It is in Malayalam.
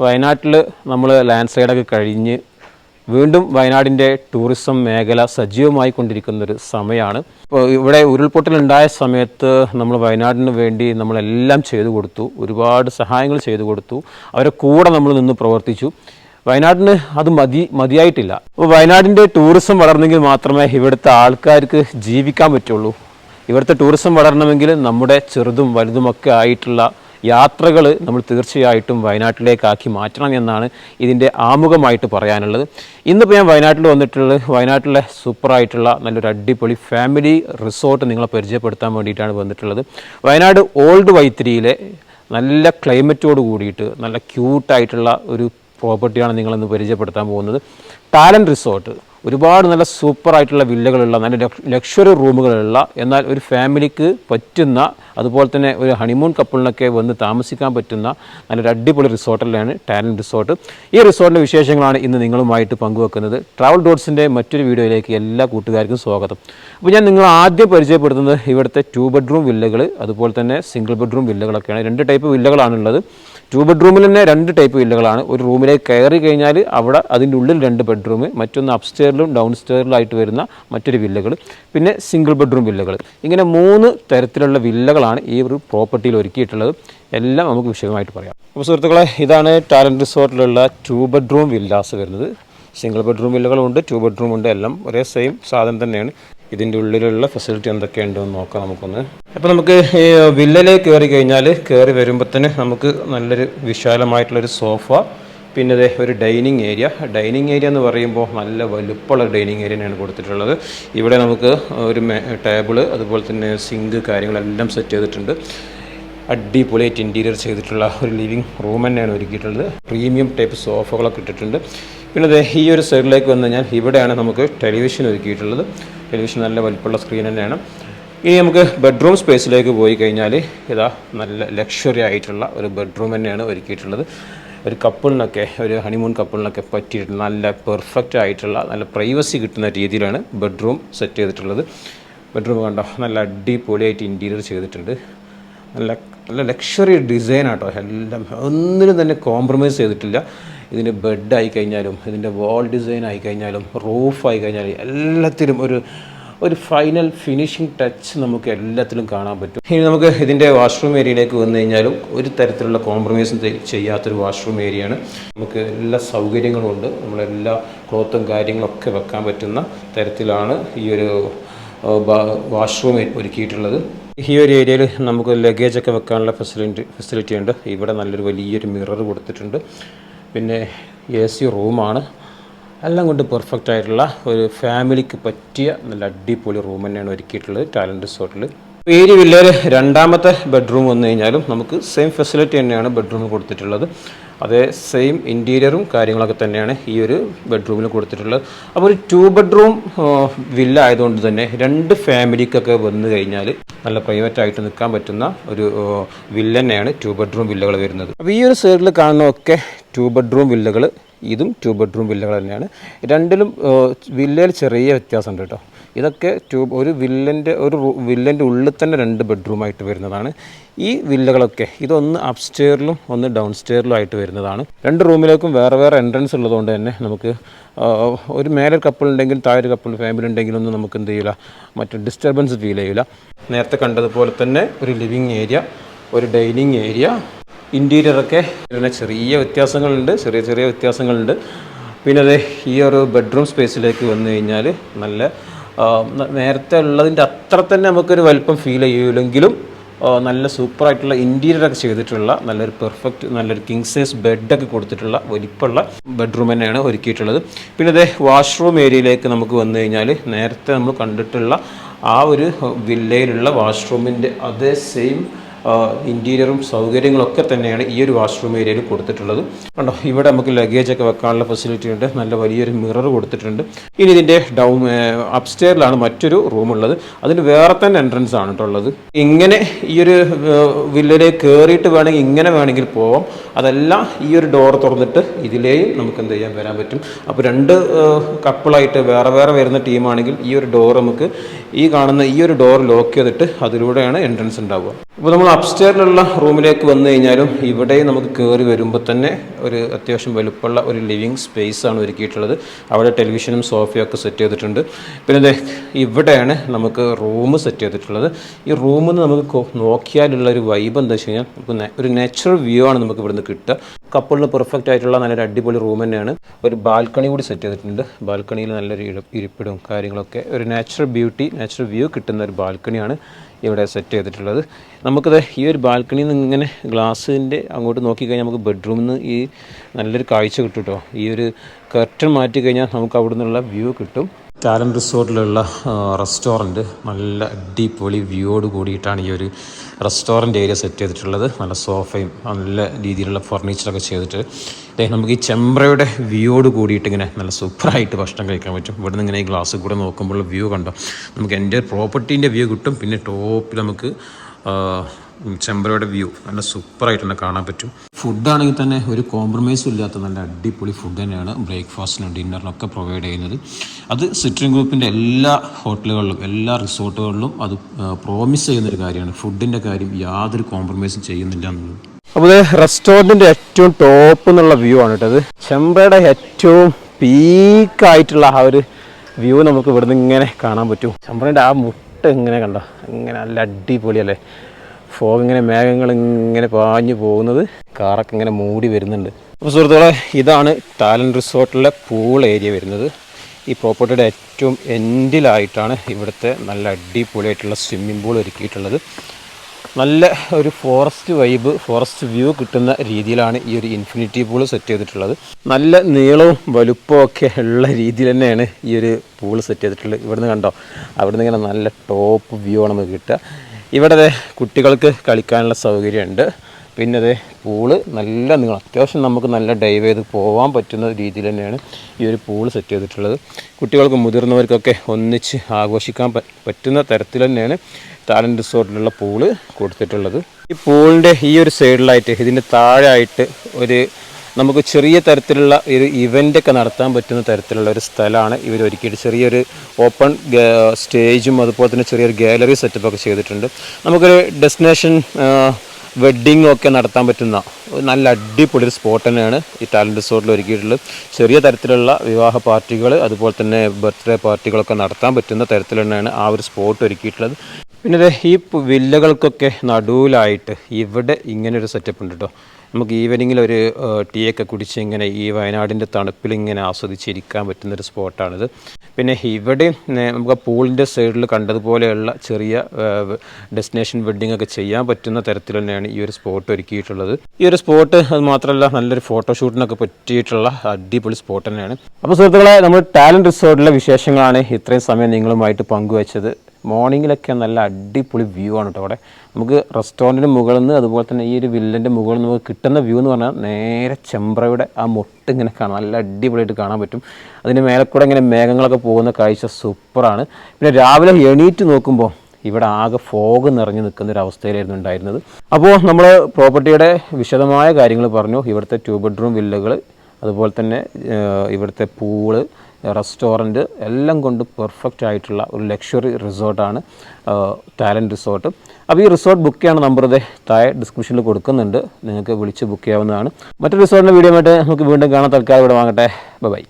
വയനാട്ടിൽ നമ്മൾ ലാൻഡ് സ്ലൈഡൊക്കെ കഴിഞ്ഞ് വീണ്ടും വയനാടിന്റെ ടൂറിസം മേഖല സജീവമായി കൊണ്ടിരിക്കുന്നൊരു സമയമാണ്. ഇപ്പോൾ ഇവിടെ ഉരുൾപൊട്ടലുണ്ടായ സമയത്ത് നമ്മൾ വയനാടിന് വേണ്ടി നമ്മളെല്ലാം ചെയ്തു കൊടുത്തു. ഒരുപാട് സഹായങ്ങൾ ചെയ്തു കൊടുത്തു. അവരെ കൂടെ നമ്മൾ നിന്ന് പ്രവർത്തിച്ചു. വയനാടിന് അത് മതി മതിയായിട്ടില്ല. അപ്പോൾ വയനാടിന്റെ ടൂറിസം വളർന്നെങ്കിൽ മാത്രമേ ഇവിടുത്തെ ആൾക്കാർക്ക് ജീവിക്കാൻ പറ്റുള്ളൂ. ഇവിടുത്തെ ടൂറിസം വളരണമെങ്കിൽ നമ്മുടെ ചെറുതും വലുതുമൊക്കെ ആയിട്ടുള്ള യാത്രകൾ നമ്മൾ തീർച്ചയായിട്ടും വയനാട്ടിലേക്കാക്കി മാറ്റണം എന്നാണ് ഇതിന്റെ ആമുഖമായിട്ട് പറയാനുള്ളത്. ഇന്നിപ്പോൾ ഞാൻ വയനാട്ടിൽ വന്നിട്ടുള്ളത് വയനാട്ടിലെ സൂപ്പറായിട്ടുള്ള നല്ലൊരു അടിപൊളി ഫാമിലി റിസോർട്ട് നിങ്ങളെ പരിചയപ്പെടുത്താൻ വേണ്ടിയിട്ടാണ് വന്നിട്ടുള്ളത്. വയനാട് ഓൾഡ് വൈത്തിരിയിലെ നല്ല ക്ലൈമറ്റോട് കൂടിയിട്ട് നല്ല ക്യൂട്ടായിട്ടുള്ള ഒരു പ്രോപ്പർട്ടിയാണ് നിങ്ങളിന്ന് പരിചയപ്പെടുത്താൻ പോകുന്നത്. Talent resort. ഒരുപാട് നല്ല സൂപ്പറായിട്ടുള്ള വില്ലകളുള്ള നല്ല ലക്ഷറി റൂമുകളുള്ള എന്നാൽ ഒരു ഫാമിലിക്ക് പറ്റുന്ന അതുപോലെ തന്നെ ഒരു ഹണിമൂൺ കപ്പിളിനൊക്കെ വന്ന് താമസിക്കാൻ പറ്റുന്ന നല്ലൊരു അടിപൊളി റിസോർട്ടിലാണ് ടാലന്റ് റിസോർട്ട്. ഈ റിസോർട്ടിന്റെ വിശേഷങ്ങളാണ് ഇന്ന് നിങ്ങളുമായിട്ട് പങ്കുവെക്കുന്നത്. ട്രാവൽ ഡോട്ട്സിന്റെ മറ്റൊരു വീഡിയോയിലേക്ക് എല്ലാ കൂട്ടുകാർക്കും സ്വാഗതം. അപ്പോൾ ഞാൻ നിങ്ങൾ ആദ്യം പരിചയപ്പെടുത്തുന്നത് ഇവിടുത്തെ ടു ബെഡ്റൂം വില്ലകൾ അതുപോലെ തന്നെ സിംഗിൾ ബെഡ്റൂം വില്ലകളൊക്കെയാണ്. രണ്ട് ടൈപ്പ് വില്ലകളാണുള്ളത്. ടു ബെഡ്റൂമിൽ തന്നെ രണ്ട് ടൈപ്പ് വില്ലകളാണ്. ഒരു റൂമിലേക്ക് കയറി കഴിഞ്ഞാൽ അവിടെ അതിന്റെ ഉള്ളിൽ രണ്ട് ബെഡ്റൂം മറ്റൊന്ന് അപ്സ്റ്റെയറിലും ഡൗൺ സ്റ്റെയറിലായിട്ട് വരുന്ന മറ്റൊരു വില്ലകൾ പിന്നെ സിംഗിൾ ബെഡ്റൂം വില്ലകൾ. ഇങ്ങനെ മൂന്ന് തരത്തിലുള്ള വില്ലകളാണ് ഈ ഒരു പ്രോപ്പർട്ടിയിൽ ഒരുക്കിയിട്ടുള്ളത്. എല്ലാം നമുക്ക് വിശദമായിട്ട് പറയാം. അപ്പോൾ സുഹൃത്തുക്കളെ ഇതാണ് ടാലന്റ് റിസോർട്ടിലുള്ള ടു ബെഡ്റൂം വില്ലാസ് വരുന്നത്. സിംഗിൾ ബെഡ്റൂം വില്ലകളുണ്ട് ടു ബെഡ്റൂം ഉണ്ട് എല്ലാം ഒരേ സെയിം സാധനം തന്നെയാണ്. ഇതിന്റെ ഉള്ളിലുള്ള ഫെസിലിറ്റി എന്തൊക്കെയുണ്ടെന്ന് നോക്കാം നമുക്കൊന്ന്. അപ്പോൾ നമുക്ക് ഈ വില്ലയിലേക്ക് കയറി കഴിഞ്ഞാൽ കയറി വരുമ്പോൾ തന്നെ നമുക്ക് നല്ലൊരു വിശാലമായിട്ടുള്ളൊരു സോഫ പിന്നെ ദേ ഒരു ഡൈനിങ് ഏരിയ. ഡൈനിങ് ഏരിയ എന്ന് പറയുമ്പോൾ നല്ല വലുപ്പമുള്ള ഡൈനിങ് ഏരിയയാണ് കൊടുത്തിട്ടുള്ളത്. ഇവിടെ നമുക്ക് ഒരു ടേബിൾ അതുപോലെ തന്നെ സിങ്ക് കാര്യങ്ങളെല്ലാം സെറ്റ് ചെയ്തിട്ടുണ്ട്. അടിപൊളിയായിട്ട് ഇന്റീരിയർ ചെയ്തിട്ടുള്ള ഒരു ലിവിങ് റൂം തന്നെയാണ് ഒരുക്കിയിട്ടുള്ളത്. പ്രീമിയം ടൈപ്പ് സോഫകളൊക്കെ ഇട്ടിട്ടുണ്ട്. പിന്നെ ഈ ഒരു സൈഡിലേക്ക് വന്നു കഴിഞ്ഞാൽ ഇവിടെയാണ് നമുക്ക് ടെലിവിഷൻ ഒരുക്കിയിട്ടുള്ളത്. ടെലിവിഷൻ നല്ല വലിപ്പമുള്ള സ്ക്രീൻ തന്നെയാണ്. ഇനി നമുക്ക് ബെഡ്റൂം സ്പേസിലേക്ക് പോയി കഴിഞ്ഞാൽ ഇതാ നല്ല ലക്ഷറി ആയിട്ടുള്ള ഒരു ബെഡ്റൂം തന്നെയാണ് ഒരുക്കിയിട്ടുള്ളത്. ഒരു കപ്പിളിനൊക്കെ ഒരു ഹണിമൂൺ കപ്പിളിനൊക്കെ പറ്റിയിട്ടുള്ള നല്ല പെർഫെക്റ്റ് ആയിട്ടുള്ള നല്ല പ്രൈവസി കിട്ടുന്ന രീതിയിലാണ് ബെഡ്റൂം സെറ്റ് ചെയ്തിട്ടുള്ളത്. ബെഡ്റൂം കണ്ടോ? നല്ല അടിപൊളിയായിട്ട് ഇന്റീരിയർ ചെയ്തിട്ടുണ്ട്. നല്ല നല്ല ലക്ഷറി ഡിസൈൻ ആട്ടോ. എല്ലാം ഒന്നിനും തന്നെ കോംപ്രമൈസ് ചെയ്തിട്ടില്ല. ഇതിന്റെ ബെഡ് ആയി കഴിഞ്ഞാലും ഇതിന്റെ വാൾ ഡിസൈൻ ആയി കഴിഞ്ഞാലും റൂഫ് ആയി കഴിഞ്ഞാലും എല്ലാത്തിലും ഒരു ഒരു ഫൈനൽ ഫിനിഷിംഗ് ടച്ച് നമുക്ക് എല്ലാത്തിലും കാണാൻ പറ്റും. ഇനി നമുക്ക് ഇതിന്റെ വാഷ്റൂം ഏരിയയിലേക്ക് വന്നു കഴിഞ്ഞാലും ഒരു തരത്തിലുള്ള കോംപ്രമൈസും ചെയ്യാത്തൊരു വാഷ്റൂം ഏരിയയാണ് നമുക്ക് എല്ലാ സൗകര്യങ്ങളും ഉണ്ട്. നമ്മളെല്ലാ ക്ലോത്തും കാര്യങ്ങളൊക്കെ വെക്കാൻ പറ്റുന്ന തരത്തിലാണ് ഈ ഒരു വാഷ്റൂം ഒരുക്കിയിട്ടുള്ളത്. ഈ ഒരു ഏരിയയിൽ നമുക്ക് ലഗേജ് ഒക്കെ വെക്കാനുള്ള ഫെസിലിറ്റി ഫെസിലിറ്റി ഉണ്ട്. ഇവിടെ നല്ലൊരു വലിയൊരു മിറർ കൊടുത്തിട്ടുണ്ട്. പിന്നെ എ സി റൂമാണ് എല്ലാം കൊണ്ട് പെർഫെക്റ്റ് ആയിട്ടുള്ള ഒരു ഫാമിലിക്ക് പറ്റിയ നല്ല അടിപൊളി റൂം തന്നെയാണ് ഒരുക്കിയിട്ടുള്ളത് ടാലന്റ് റിസോർട്ടിൽ പേര് ഒരു രണ്ടാമത്തെ ബെഡ്റൂം വന്നു കഴിഞ്ഞാലും നമുക്ക് സെയിം ഫെസിലിറ്റി തന്നെയാണ് ബെഡ്റൂം കൊടുത്തിട്ടുള്ളത്. അതേ സെയിം ഇന്റീരിയറും കാര്യങ്ങളൊക്കെ തന്നെയാണ് ഈ ഒരു ബെഡ്റൂമിൽ കൊടുത്തിട്ടുള്ളത്. അപ്പോൾ ഒരു ടു ബെഡ്റൂം വില്ല ആയതുകൊണ്ട് തന്നെ രണ്ട് ഫാമിലിക്കൊക്കെ വന്നു കഴിഞ്ഞാൽ നല്ല പ്രൈവറ്റ് ആയിട്ട് നിൽക്കാൻ പറ്റുന്ന ഒരു വില്ല തന്നെയാണ് ടു ബെഡ്റൂം വില്ലകൾ വരുന്നത്. അപ്പോൾ ഈ ഒരു സൈഡിൽ കാണുന്നതൊക്കെ ടു ബെഡ്റൂം വില്ലകൾ ഇതും ടു ബെഡ്റൂം വില്ലകൾ തന്നെയാണ്. രണ്ടിലും വില്ലയിൽ ചെറിയ വ്യത്യാസമുണ്ട് കേട്ടോ. ഇതൊക്കെ ടു ഒരു വില്ലന്റെ ഒരു വില്ലന്റെ ഉള്ളിൽ തന്നെ രണ്ട് ബെഡ്റൂമായിട്ട് വരുന്നതാണ്. ഈ വില്ലകളൊക്കെ ഇതൊന്ന് അപ്സ്റ്റെയറിലും ഒന്ന് ഡൗൺ സ്റ്റെയറിലും ആയിട്ട് വരുന്നതാണ്. രണ്ട് റൂമിലേക്കും വേറെ വേറെ എൻട്രൻസ് ഉള്ളതുകൊണ്ട് തന്നെ നമുക്ക് ഒരു മേലെ കപ്പിൾ ഉണ്ടെങ്കിൽ താഴെ കപ്പിൾ ഫാമിലി ഉണ്ടെങ്കിലൊന്നും നമുക്ക് എന്ത് ചെയ്യില്ല മറ്റു ഡിസ്റ്റർബൻസ് ഫീൽ ചെയ്യില്ല നേരത്തെ കണ്ടതുപോലെ തന്നെ ഒരു ലിവിങ് ഏരിയ ഒരു ഡൈനിങ് ഏരിയ ഇന്റീരിയറൊക്കെ പിന്നെ ചെറിയ വ്യത്യാസങ്ങളുണ്ട് ചെറിയ ചെറിയ വ്യത്യാസങ്ങളുണ്ട്. പിന്നെ അതെ ഈ ഒരു ബെഡ്റൂം സ്പേസിലേക്ക് വന്നു കഴിഞ്ഞാൽ നല്ല നേരത്തെ ഉള്ളതിന്റെ അത്ര തന്നെ നമുക്കൊരു വലിപ്പം ഫീൽ ചെയ്യൂലെങ്കിലും നല്ല സൂപ്പറായിട്ടുള്ള ഇന്റീരിയറൊക്കെ ചെയ്തിട്ടുള്ള നല്ലൊരു പെർഫെക്റ്റ് നല്ലൊരു കിങ് സൈസ് ബെഡൊക്കെ കൊടുത്തിട്ടുള്ള വലിപ്പമുള്ള ബെഡ്റൂം തന്നെയാണ് ഒരുക്കിയിട്ടുള്ളത്. പിന്നെ അതേ വാഷ്റൂം ഏരിയയിലേക്ക് നമുക്ക് വന്നു കഴിഞ്ഞാൽ നേരത്തെ നമ്മൾ കണ്ടിട്ടുള്ള ആ ഒരു വില്ലയിലുള്ള വാഷ്റൂമിന്റെ അതേ സെയിം ഇന്റീരിയറും സൗകര്യങ്ങളൊക്കെ തന്നെയാണ് ഈ ഒരു വാഷ്റൂം ഏരിയയിൽ കൊടുത്തിട്ടുള്ളത്. കണ്ടോ ഇവിടെ നമുക്ക് ലഗേജ് ഒക്കെ വെക്കാനുള്ള ഫെസിലിറ്റി ഉണ്ട്. നല്ല വലിയൊരു മിറർ കൊടുത്തിട്ടുണ്ട്. ഇനി ഇതിന്റെ ഡൗൺ അപ്സ്റ്റെയറിലാണ് മറ്റൊരു റൂം ഉള്ളത്. അതിന് വേറെ തന്നെ എൻട്രൻസ് ആണ് ഉള്ളത്. ഇങ്ങനെ ഈ ഒരു വില്ലയിലേക്ക് കയറിയിട്ട് വേണമെങ്കിൽ ഇങ്ങനെ വേണമെങ്കിൽ പോവാം. അതെല്ലാം ഈ ഒരു ഡോർ തുറന്നിട്ട് ഇതിലേയും നമുക്ക് എന്ത് ചെയ്യാൻ വരാൻ പറ്റും. അപ്പോൾ രണ്ട് കപ്പിളായിട്ട് വേറെ വേറെ വരുന്ന ടീമാണെങ്കിൽ ഈ ഒരു ഡോർ നമുക്ക് ഈ കാണുന്ന ഈ ഒരു ഡോർ ലോക്ക് ചെയ്തിട്ട് അതിലൂടെയാണ് എൻട്രൻസ് ഉണ്ടാവുക. അപ്പോൾ നമ്മൾ അപ്സ്റ്റെയറിലുള്ള റൂമിലേക്ക് വന്നു കഴിഞ്ഞാലും ഇവിടെ നമുക്ക് കയറി വരുമ്പോൾ തന്നെ ഒരു അത്യാവശ്യം വലുപ്പമുള്ള ഒരു ലിവിങ് സ്പേസ് ആണ് ഒരുക്കിയിട്ടുള്ളത്. അവിടെ ടെലിവിഷനും സോഫയും ഒക്കെ സെറ്റ് ചെയ്തിട്ടുണ്ട്. പിന്നെ അതെ ഇവിടെയാണ് നമുക്ക് റൂം സെറ്റ് ചെയ്തിട്ടുള്ളത്. ഈ റൂമിൽ നിന്ന് നമുക്ക് നോക്കിയാലുള്ള ഒരു വൈബ് എന്താ വെച്ച് കഴിഞ്ഞാൽ നമുക്ക് ഒരു നാച്ചുറൽ വ്യൂ ആണ് നമുക്ക് ഇവിടുന്ന് കിട്ടുക. കപ്പിളിന് പെർഫെക്റ്റ് ആയിട്ടുള്ള നല്ലൊരു അടിപൊളി റൂം തന്നെയാണ്. ഒരു ബാൽക്കണി കൂടി സെറ്റ് ചെയ്തിട്ടുണ്ട്. ബാൽക്കണിയിൽ നല്ലൊരു ഇരിപ്പിടും കാര്യങ്ങളൊക്കെ. ഒരു നാച്ചുറൽ ബ്യൂട്ടി നാച്ചുറൽ വ്യൂ കിട്ടുന്ന ഒരു ബാൽക്കണിയാണ് ഇവിടെ സെറ്റ് ചെയ്തിട്ടുള്ളത്. നമുക്കത് ഈ ഒരു ബാൽക്കണിയിൽ നിന്ന് ഇങ്ങനെ ഗ്ലാസിന്റെ അങ്ങോട്ട് നോക്കിക്കഴിഞ്ഞാൽ നമുക്ക് ബെഡ്റൂമിൽ നിന്ന് ഈ നല്ലൊരു കാഴ്ച കിട്ടും കേട്ടോ ഈ ഒരു കർട്ടൻ മാറ്റി കഴിഞ്ഞാൽ നമുക്ക് അവിടെ നിന്നുള്ള വ്യൂ കിട്ടും. ടാലൻ റിസോർട്ടിലുള്ള റെസ്റ്റോറന്റ് നല്ല അടിപൊളി വ്യൂയോട് കൂടിയിട്ടാണ് ഈ ഒരു റെസ്റ്റോറന്റ് ഏരിയ സെറ്റ് ചെയ്തിട്ടുള്ളത്. നല്ല സോഫയും നല്ല രീതിയിലുള്ള ഫർണിച്ചറൊക്കെ ചെയ്തിട്ട്. ദേ നമുക്ക് ഈ ചെമ്പ്രയുടെ വ്യൂയോട് കൂടിയിട്ട് ഇങ്ങനെ നല്ല സൂപ്പറായിട്ട് ഭക്ഷണം കഴിക്കാൻ പറ്റും. ഇവിടെ നിന്ന് ഇങ്ങനെ ഈ ഗ്ലാസ് കൂടെ നോക്കുമ്പോൾ വ്യൂ കണ്ടോ? നമുക്ക് എന്റെ പ്രോപ്പർട്ടീന്റെ വ്യൂ കിട്ടും. പിന്നെ ടോപ്പിൽ നമുക്ക് ചെമ്പരയുടെ വ്യൂ. നല്ല സൂപ്പറായിട്ട് തന്നെ കാണാൻ പറ്റും. ഫുഡാണെങ്കിൽ തന്നെ ഒരു കോംപ്രമൈസും ഇല്ലാത്ത നല്ല അടിപൊളി ഫുഡ് തന്നെയാണ് ബ്രേക്ക്ഫാസ്റ്റിനും ഡിന്നറിനൊക്കെ പ്രൊവൈഡ് ചെയ്യുന്നത്. അത് സിറ്റിംഗ് ഗ്രൂപ്പിന്റെ എല്ലാ ഹോട്ടലുകളിലും എല്ലാ റിസോർട്ടുകളിലും അത് പ്രോമിസ് ചെയ്യുന്നൊരു കാര്യമാണ്. ഫുഡിന്റെ കാര്യം യാതൊരു കോംപ്രമൈസും ചെയ്യുന്നില്ല എന്നുള്ളത്. അപ്പോൾ റെസ്റ്റോറന്റിന്റെ ഏറ്റവും ടോപ്പ് എന്നുള്ള വ്യൂ ആണ് കേട്ടത് ചെമ്പയുടെ ഏറ്റവും പീക്കായിട്ടുള്ള ആ ഒരു വ്യൂ നമുക്ക് ഇവിടുന്ന് ഇങ്ങനെ കാണാൻ പറ്റും. ചെമ്പറിന്റെ ആ മുട്ട ഇങ്ങനെ കണ്ടോ? ഇങ്ങനെ നല്ല അടിപൊളിയല്ലേ? ഫോഗ് ഇങ്ങനെ മേഘങ്ങൾ ഇങ്ങനെ പാഞ്ഞു പോകുന്നത് കാറൊക്കെ ഇങ്ങനെ മൂടി വരുന്നുണ്ട്. അപ്പോൾ സുഹൃത്തുക്കളെ ഇതാണ് ടാലന്റ് റിസോർട്ടിലെ പൂൾ ഏരിയ വരുന്നത്. ഈ പ്രോപ്പർട്ടിയുടെ ഏറ്റവും എൻഡിലായിട്ടാണ് ഇവിടുത്തെ നല്ല അടിപൊളിയായിട്ടുള്ള സ്വിമ്മിംഗ് പൂൾ ഒരുക്കിയിട്ടുള്ളത്. നല്ല ഒരു ഫോറസ്റ്റ് വൈബ് ഫോറസ്റ്റ് വ്യൂ കിട്ടുന്ന രീതിയിലാണ് ഈ ഒരു ഇൻഫിനിറ്റി പൂൾ സെറ്റ് ചെയ്തിട്ടുള്ളത്. നല്ല നീളവും വലുപ്പവും ഒക്കെ ഉള്ള രീതിയിൽ തന്നെയാണ് ഈ ഒരു പൂൾ സെറ്റ് ചെയ്തിട്ടുള്ളത്. ഇവിടുന്ന് കണ്ടോ? അവിടുന്ന് ഇങ്ങനെ നല്ല ടോപ്പ് വ്യൂ ആണ് നമുക്ക് കിട്ടുക. ഇവിടെ കുട്ടികൾക്ക് കളിക്കാനുള്ള സൗകര്യമുണ്ട്. പിന്നെ അതെ പൂൾ നല്ല നീളം. അത്യാവശ്യം നമുക്ക് നല്ല ഡൈവ് ചെയ്ത് പോകാൻ പറ്റുന്ന രീതിയിൽ തന്നെയാണ് ഈ ഒരു പൂൾ സെറ്റ് ചെയ്തിട്ടുള്ളത്. കുട്ടികൾക്ക് മുതിർന്നവർക്കൊക്കെ ഒന്നിച്ച് ആഘോഷിക്കാൻ പറ്റുന്ന തരത്തിൽ തന്നെയാണ് ടാലന്റ് റിസോർട്ടിലുള്ള പൂൾ കൊടുത്തിട്ടുള്ളത്. ഈ പൂളിന്റെ ഈ ഒരു സൈഡിലായിട്ട് ഇതിന്റെ താഴെയായിട്ട് ഒരു നമുക്ക് ചെറിയ തരത്തിലുള്ള ഒരു ഇവന്റ് ഒക്കെ നടത്താൻ പറ്റുന്ന തരത്തിലുള്ള ഒരു സ്ഥലമാണ് ഇവർ ഒരുക്കിയിട്ട് ചെറിയൊരു ഓപ്പൺ സ്റ്റേജും അതുപോലെ തന്നെ ചെറിയൊരു ഗാലറി സെറ്റപ്പ് ഒക്കെ ചെയ്തിട്ടുണ്ട്. നമുക്കൊരു ഡെസ്റ്റിനേഷൻ വെഡ്ഡിങ്ങും ഒക്കെ നടത്താൻ പറ്റുന്ന നല്ല അടിപൊളി ഒരു സ്പോട്ട് തന്നെയാണ് ഈ ടാലന്റ് റിസോർട്ടിൽ ഒരുക്കിയിട്ടുള്ളത്. ചെറിയ തരത്തിലുള്ള വിവാഹ പാർട്ടികൾ അതുപോലെ തന്നെ ബർത്ത്ഡേ പാർട്ടികളൊക്കെ നടത്താൻ പറ്റുന്ന തരത്തിൽ തന്നെയാണ് ആ ഒരു സ്പോട്ട് ഒരുക്കിയിട്ടുള്ളത്. പിന്നെ ഈ വില്ലകൾക്കൊക്കെ നടുവിലായിട്ട് ഇവിടെ ഇങ്ങനെ ഒരു സെറ്റപ്പ് ഉണ്ട് കേട്ടോ നമുക്ക് ഈവനിങ്ങിൽ ഒരു ടീ ഒക്കെ കുടിച്ച് ഇങ്ങനെ ഈ വയനാടിന്റെ തണുപ്പിൽ ഇങ്ങനെ ആസ്വദിച്ചിരിക്കാൻ പറ്റുന്നൊരു സ്പോട്ടാണിത് പിന്നെ ഇവിടെ നമുക്ക് പൂളിന്റെ സൈഡിൽ കണ്ടതുപോലെയുള്ള ചെറിയ ഡെസ്റ്റിനേഷൻ വെഡ്ഡിംഗ് ഒക്കെ ചെയ്യാൻ പറ്റുന്ന തരത്തിൽ തന്നെയാണ് ഈ ഒരു സ്പോട്ട് ഒരുക്കിയിട്ടുള്ളത്. ഈ ഒരു സ്പോട്ട് അത് മാത്രമല്ല നല്ലൊരു ഫോട്ടോഷൂട്ടിനൊക്കെ പറ്റിയിട്ടുള്ള അടിപൊളി സ്പോട്ട് തന്നെയാണ്. അപ്പോൾ സുഹൃത്തുക്കളെ നമ്മൾ ടാലന്റ് റിസോർട്ടിലെ വിശേഷങ്ങളാണ് ഇത്രയും സമയം നിങ്ങളുമായിട്ട് പങ്കുവച്ചത്. മോർണിംഗിലൊക്കെ നല്ല അടിപൊളി വ്യൂ ആണ് കേട്ടോ അവിടെ. നമുക്ക് റെസ്റ്റോറന്റിന് മുകളിൽ നിന്ന് അതുപോലെ തന്നെ ഈ ഒരു വില്ലന്റെ മുകളിൽ നിന്ന് കിട്ടുന്ന വ്യൂ എന്ന് പറഞ്ഞാൽ നേരെ ചെമ്പ്രയുടെ ആ മുട്ട് ഇങ്ങനെ കാണാം. നല്ല അടിപൊളിയായിട്ട് കാണാൻ പറ്റും. അതിന് മേലെ കൂടെ ഇങ്ങനെ മേഘങ്ങളൊക്കെ പോകുന്ന കാഴ്ച സൂപ്പറാണ്. പിന്നെ രാവിലെ എണീറ്റ് നോക്കുമ്പോൾ ഇവിടെ ആകെ ഫോഗ് നിറഞ്ഞു നിൽക്കുന്ന ഒരു അവസ്ഥയിലായിരുന്നു ഉണ്ടായിരുന്നത്. അപ്പോൾ നമ്മൾ പ്രോപ്പർട്ടിയുടെ വിശദമായ കാര്യങ്ങൾ പറഞ്ഞു. ഇവിടുത്തെ ടു ബെഡ്റൂം വില്ലകൾ അതുപോലെ തന്നെ ഇവിടുത്തെ പൂൾ റെസ്റ്റോറന്റ് എല്ലാം കൊണ്ട് പെർഫെക്റ്റ് ആയിട്ടുള്ള ഒരു ലക്ഷറി റിസോർട്ടാണ് ടാലന്റ് റിസോർട്ട് അപ്പോൾ ഈ റിസോർട്ട് ബുക്ക് ചെയ്യാൻ നമ്പർ ഇതേ താഴെ ഡിസ്ക്രിപ്ഷനിൽ കൊടുക്കുന്നുണ്ട്. നിങ്ങൾക്ക് വിളിച്ച് ബുക്ക് ചെയ്യാവുന്നതാണ്. മറ്റൊരു റിസോർട്ടിന്റെ വീഡിയോ ആയിട്ട് നമുക്ക് വീണ്ടും കാണാൻ തൽക്കാലം ഇവിടെ വാങ്ങട്ടെ. ബൈ